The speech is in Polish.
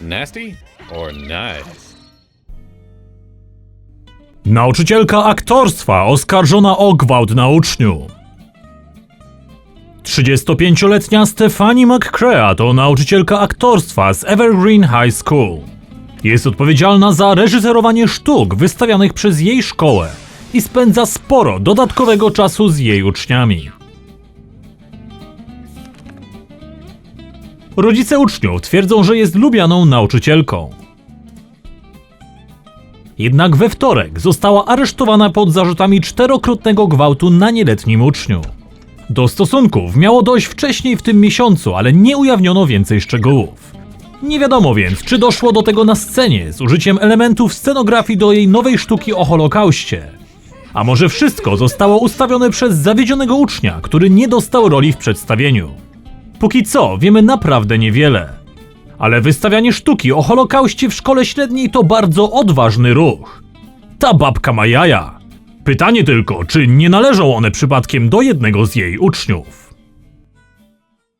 Nasty or nice? Nauczycielka aktorstwa oskarżona o gwałt na uczniu. 35-letnia Stephanie McCrea to nauczycielka aktorstwa z Evergreen High School. Jest odpowiedzialna za reżyserowanie sztuk wystawianych przez jej szkołę i spędza sporo dodatkowego czasu z jej uczniami. Rodzice uczniów twierdzą, że jest lubianą nauczycielką. Jednak we wtorek została aresztowana pod zarzutami czterokrotnego gwałtu na nieletnim uczniu. Do stosunków miało dojść wcześniej w tym miesiącu, ale nie ujawniono więcej szczegółów. Nie wiadomo więc, czy doszło do tego na scenie z użyciem elementów scenografii do jej nowej sztuki o Holokauście. A może wszystko zostało ustawione przez zawiedzionego ucznia, który nie dostał roli w przedstawieniu. Póki co wiemy naprawdę niewiele. Ale wystawianie sztuki o Holokauście w szkole średniej to bardzo odważny ruch. Ta babka ma jaja. Pytanie tylko, czy nie należą one przypadkiem do jednego z jej uczniów.